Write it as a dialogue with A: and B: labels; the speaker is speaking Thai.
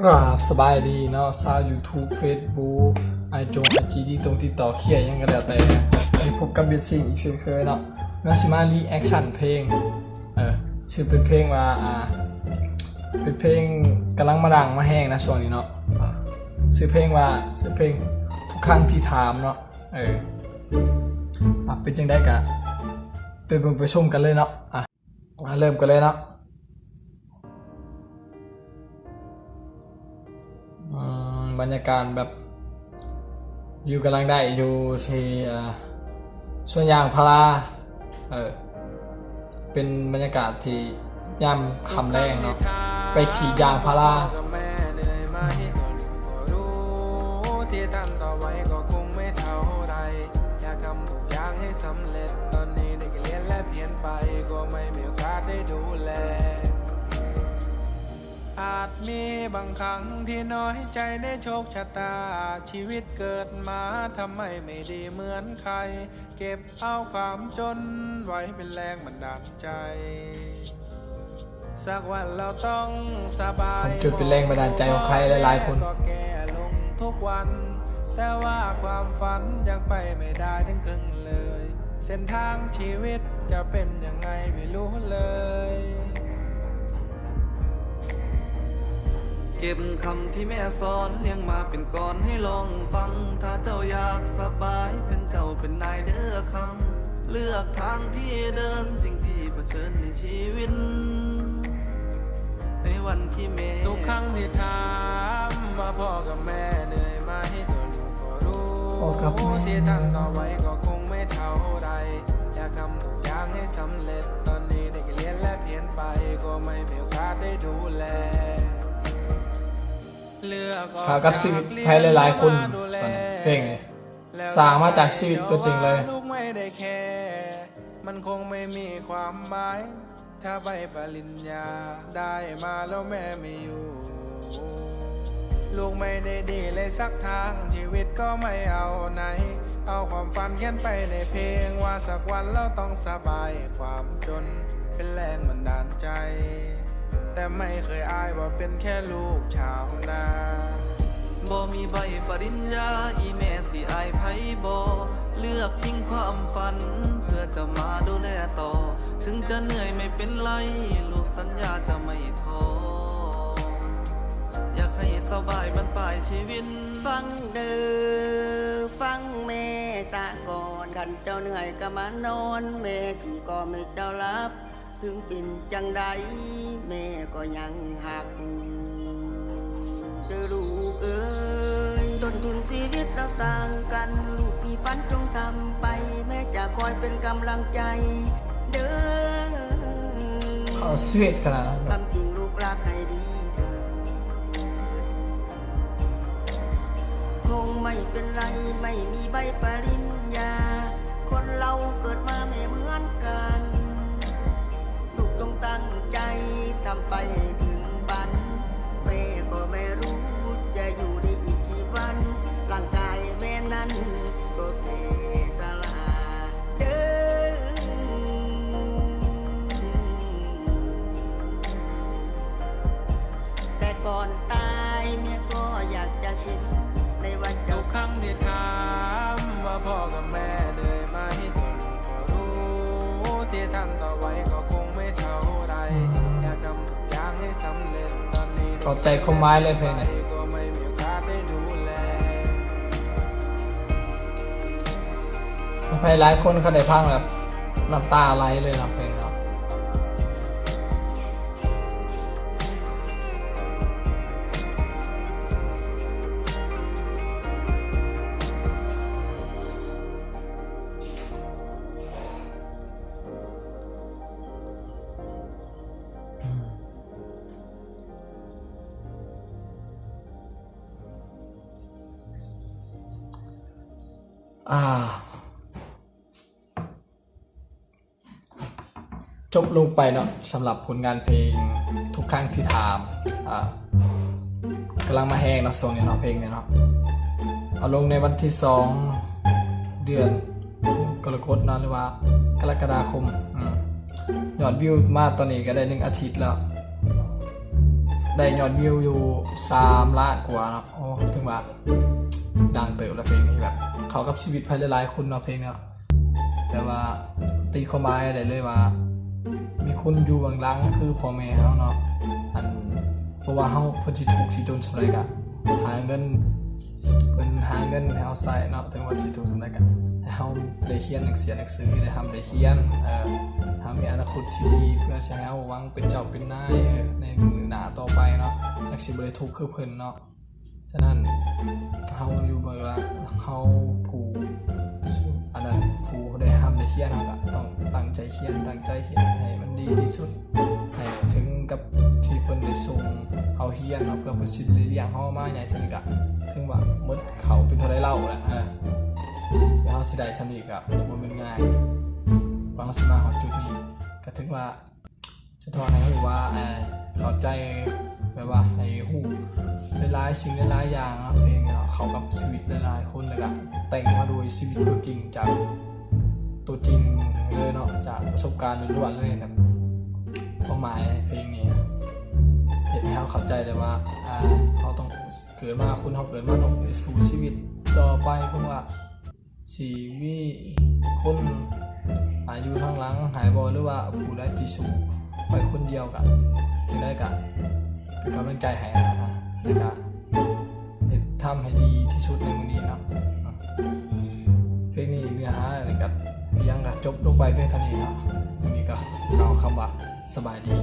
A: กราบสบายดีเนาะซาว YouTube Facebook ไอจงไอจีที่ตรงที่ต่อเขียนยังก็แล้วแต่มีพบกับเบสซิงอีกเช่นเคยเนาะนาะสิมารีแอคชั่นเพลง เออชื่อเป็นเพลงว่าอ่า เป็นเพลงกำลังมาดังมาแห้งนะช่วงนี้เนาะอ่าชื่อเพลงว่าชื่อเพลงทุกครั้งที่ถามเนาะ เอออะเป็นจังได้กะไปเบิ่งไปชมกันเลยเนาะ อะเริ่มกันเลยเนาะ บรรยากาศแบบ อยู่กำลังได้อยู่ที่อ่วนยางพาราเออเป็นบรรยากาศที่ยามคำแรงเนาะไปขี่ยางพารา
B: ที่ตั้งต่อไว้ก็คงไม่เท่าไรอยากทำทุกอย่างให้สำเร็จตอนนี้ได้เรียนและเพียนไปก็ไม่มีโอกาสได้ดูแล อาจมีบางครั้งที่น้อยใจในโชคชะตา ชีวิตเกิดมาทำไมไม่ดีเหมือนใคร เก็บเอาความจนไว้เป็นแรงบันดาลใจ สักวันเราต้องสบาย
A: จุดเป็นแรงบันดาลใจของใครหลายๆคน
B: ก็แก่ลงทุกวัน แต่ว่าความฝันยังไปไม่ได้ถึงครึ่งเลย เส้นทางชีวิตจะเป็นยังไงไม่รู้เลย
C: เก็บคำที่แม่สอนเลี้ยงมาเป็นก่อนให้ลองฟัง ถ้าเจ้าอยากสบายเป็นเจ้าเป็นนายเด้อคำเลือกทางที่เดินสิ่งที่เผชิญในชีวิต ในวันที่แม่
B: ทุกครั้งที่ถามว่าพ่อกับแม่เหนื่อยไหมก็ลูกก็รู้
A: พ่อกับแม่
B: ที่ตั้งต่อไว้ก็คงไม่เท่าไรอยากทำทุกอย่างให้สำเร็จตอนนี้ได้แค่เรียนและเพียนไปก็ไม่มีโอกาสได้ดูแลเลือกออก
A: ขากับชีวิตใครหลายๆคนตอนนี้เพลงนี้สร้างมาจากชีวิตตัวจริงเลย
B: ลูกไม่ได้แค่มันคงไม่มีความหมาย ถ้าใบปริญญาได้มาแล้วแม่ไม่อยู่ ลูกไม่ได้ดีเลยสักทางชีวิตก็ไม่เอาไหน เอาความฝันเขียนไปในเพลงว่าสักวันเราต้องสบายความจนเป็นแรงบันดาลใจ แต่ไม่เคยอายว่าเป็นแค่ลูกชาวนา
C: บ่มีใบปริญญาอีแม่สิอายไผบ่เลือกทิ้งความฝัน เพื่อจะมาดูแลต่อ ถึงจะเหนื่อยไม่เป็นไร ลูกสัญญาจะไม่ท้ออยากให้สบายบรรปลายชีวิต
D: ฟังเด้อฟังแม่สะก่อนขันเจ้าเหนื่อยก็มานอน แม่สิก็ไม่เจ้ารับ ถึงเป็นจังใดแม่ก็ยังหักเด้อลูกเอ้ยต้นทุนชีวิตเราต่างกัน ลูกมีฝันจงทำไป แม่จะคอยเป็นกำลังใจ เด้อ
A: เขาสวีทขนาดนั้น
D: ทำทิ้งลูกรักให้ดีเถิดคงไม่เป็นไรไม่มีใบปริญญาคนเรา ทำไปให้ถึงฝัน แม่ก็ไม่รู้จะอยู่ได้อีกกี่วัน ร่างกายแม่นั้น ขอนนี้เข้า
A: ใจคมไม้เลยเพลงนี้
B: ไม่ได้ดูแล
A: ใครหลายคนเขาได้พังแบบน้ำตาไหลเลยนะเพลง จบลงไปเนาะสำหรับผลงานเพลงทุกครั้งที่ถามอ่ากำลังมาแห้งเนาะส่งเนี่ยเนาะเพลงเนี่ยเนาะเอาลงในวันที่สองเดือนกรกฎเนาะหรือว่ากรกฎาคมอยอดวิวมาตอนนี้ก็ได้หนึ่งอาทิตย์แล้ว ได้ยอดวิวอยู่3ล้านกว่าเนาะโอ้ถึงว่า ดังเติบแล้วเพลงนี้แบบเขากับชีวิตภายหลายๆคนเนาะเพลงเนาะแต่ว่าตีความหมายได้เลยว่า มีคนอยู่บื้องหลังคือพ่อแม่เฮาเนาะอันเพราะว่าเฮาเพิ่นสิถูกข์สิจนสำาใดก็หาเงินเพิ่นหาเงินให้เฮาใช้เนาะถึงว่าสิถูกข์สำาใดก็ให้เฮาได้เรียนหนังสือหนังสือได้ทำได้เรียนเอ่อเฮามีอนาคตที่ดีเพื่อให้เฮาหวังเป็นเจ้าเป็นนายในหน้าต่อไปเนาะจักสิบ่ได้ทุกข์คือเพิ่นเนาะ ฉะนั้นเฮาอยู่เบื้องหลังเฮาผู้อันนั้นผู้ได้ทำได้เรียนเฮาก็ต้องตั้งใจเรียนตั้งใจเรียนให้มันดีที่สุดให้ถึงกับที่เพิ่นได้ส่งเฮาเฮียนเนาเพื่อเพิ่นสิได้เลี้ยงเฮามาใหญ่สนิทกะถึงว่าหมดเขาเป็นเท่าไดเล่าแหละเออเดี๋ยวเฮาสิได้สนิทกะบ่แม่นง่ายว่าเฮาสิมาฮอดจุดนี้ก็ถึงว่าจะทอนให้ฮู้ว่าออเข้าใจ แบบว่าให้ฮู้หลายๆสิ่งหลายๆอย่างเนะเพลงเนาะเขากับชีวิตหลายๆคนเลยก็แต่งมาโดยชีวิตตัวจริงจากตัวจริงเลยเนาะจากประสบการณ์ล้วนๆเลยครับความหมายเพลงนี้เห็นให้เขาเข้าใจเลยว่าเขาต้องเกิดมาคุณเขาเกิดมาต้องไปสู่ชีวิตต่อไปเพราะว่าสีมีคนอายุทางหลังหายบอหรือว่าผู้ใดที่สูไปคนเดียวกันถึงได้กัน เป็นกำลังใจให้นะแล้วก็เฮ็ดทำให้ดีที่สุดในวันนี้เนาะเพลงนี้เนื้อหาอะไรกับยังกับจบลงไปเพียงเท่านี้เนาะวันนี้ก็เอาคำว่าสบายดี